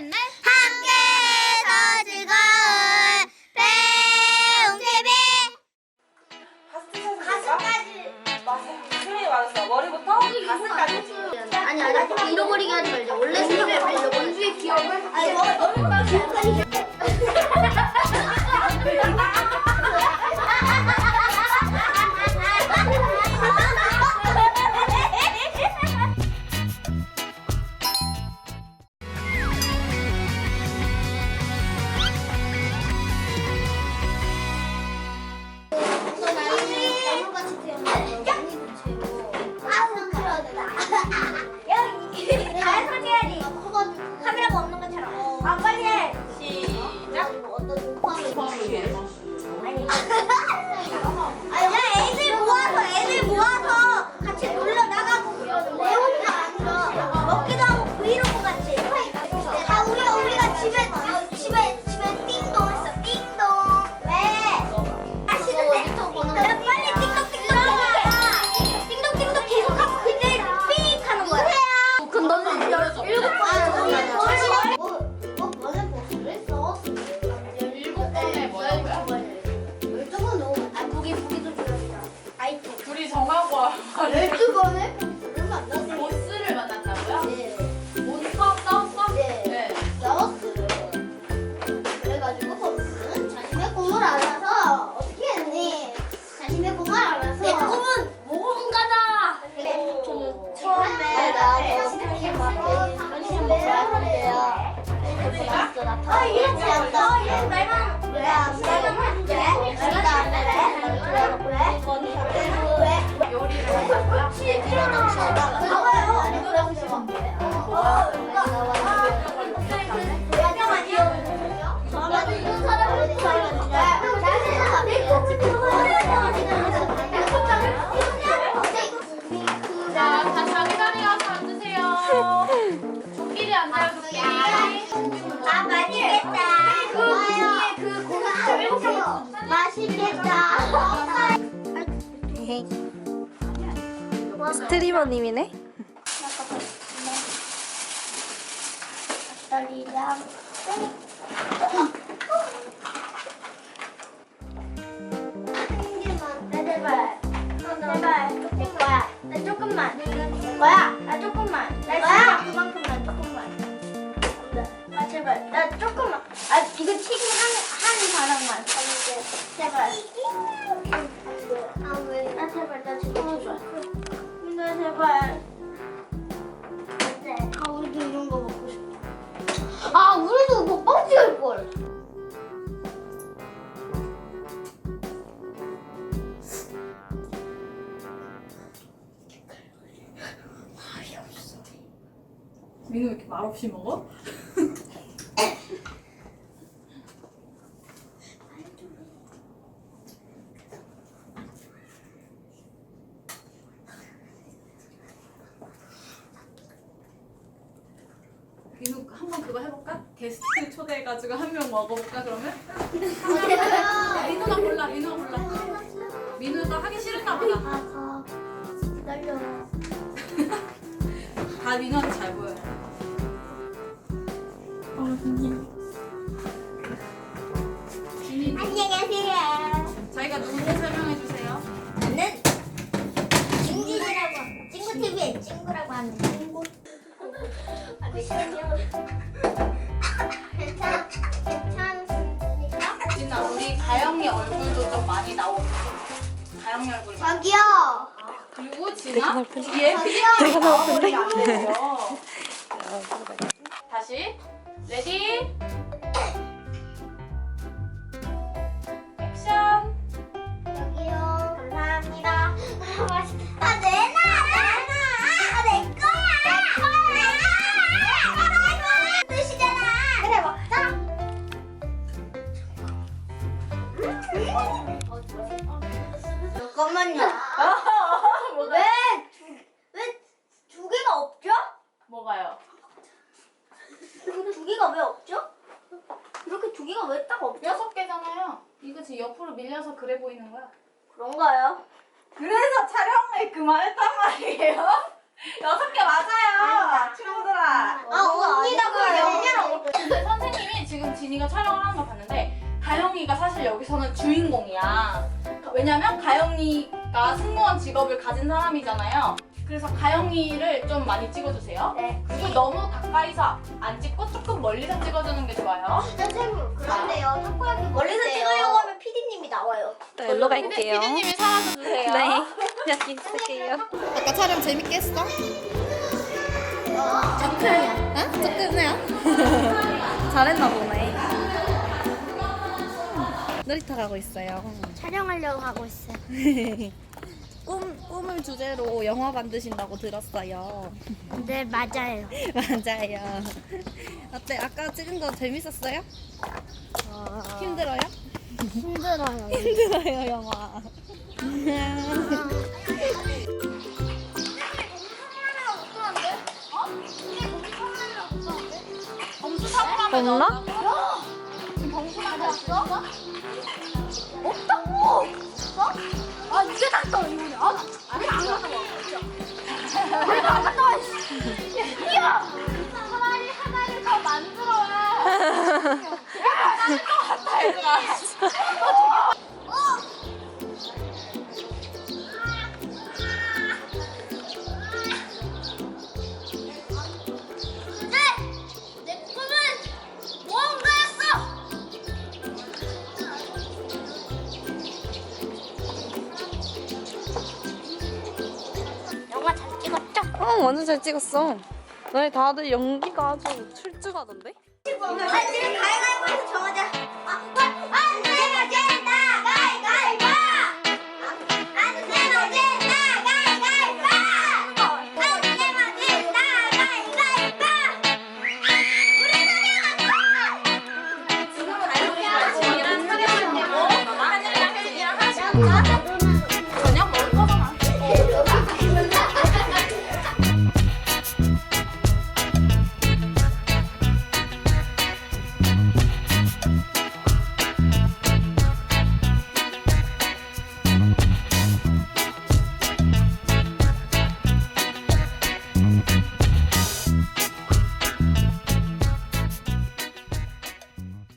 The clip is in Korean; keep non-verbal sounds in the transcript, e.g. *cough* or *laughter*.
넷. 함께해서 즐거운 배웅 TV 가슴까지 수민이 맞았어 머리부터 가슴까지. 아니 아니 잃어버리게 하지 말자. 원래 생각을 말자 원주의 기억을 아니 카메라가 정하고 자, 다 자기 자리에 가서 앉으세요. 코끼리 앉아요, 코끼리. 아 맛있겠다. 스트리머님이네. 떨리랑 제발. 거야 나 조금만. 뭐야 나 조금만 나 진짜 그만큼만 조금만 아 제발 아 이거 제발 민우 왜 이렇게 말없이 먹어? 민우 한번 그거 해볼까? 게스트 초대해가지고 한 명 먹어볼까 그러면? 야, 민우가 골라 민우가 골라 민우가 하기 싫은가 보다 아, 기다려. *laughs* 다 민우한테 잘 보여요 안녕하세요. 자기가 누군지 설명해 주세요 저는 찡진이라고 찡구 TV의 찡구라고 하는 찡구. 괜찮 괜찮습니까? 진아 우리 가영이 얼굴도 좀 많이 나오고 가영이 얼굴 많이 저기요. 그리고 진아 저기요. 내가 나오는데? 안 되죠 다시 레디 액션 여기요. 감사합니다. 아, 맛있다. 아, 내놔, 내놔. 아, 내 거야. 내 거야. 뜻이잖아. 그래, 먹자. 잠깐만요. 왜, 왜두 개가 없죠? 뭐가요? 이거 두 개가 왜 없죠? 이렇게 두 개가 왜 딱 없죠? 여섯 개잖아요 이거 지금 옆으로 밀려서 그래 보이는 거야 그런가요? 그래서 촬영을 그만했단 말이에요 *laughs* 여섯 개 맞아요 친구들아 아, 언니가 아니고요. 연결을 못 진이가 촬영을 하는 걸 봤는데 가영이가 사실 여기서는 주인공이야. 왜냐면 가영이가 승무원 직업을 가진 사람이잖아요. 그래서 가영이를 좀 많이 찍어주세요. 네. 그리고 너무 가까이서 안 찍고 조금 멀리서 찍어주는 게 좋아요. 선생님 그런데요 타코야키 멀리서 찍으려고 하면 PD님이 나와요 네, 일로 갈게요. 피디님이 살아서 주세요. 네, 여기 있을게요. 아까 촬영 재밌게 했어? 조금이야. 어? 조금이야. *laughs* 잘했나 보네. 놀이터 가고 있어요. 촬영하려고 하고 있어요 *laughs* 꿈, 꿈을 주제로 영화 만드신다고 들었어요. 네 맞아요 *laughs* 맞아요. 어때? 아까 찍은 거 재밌었어요? 힘들어요? 힘들어요 *laughs* 힘들어요, 영화. 범수 사고 하면 없나? 없다고 아 이게 낫다 이거는 아 아니 안 와. 내가 안 갔다 와? 야! 차라리 하나를 더 만들어와 *laughs* 어 완전 잘 찍었어. 너희 다들 연기가 아주 출중하던데? 음.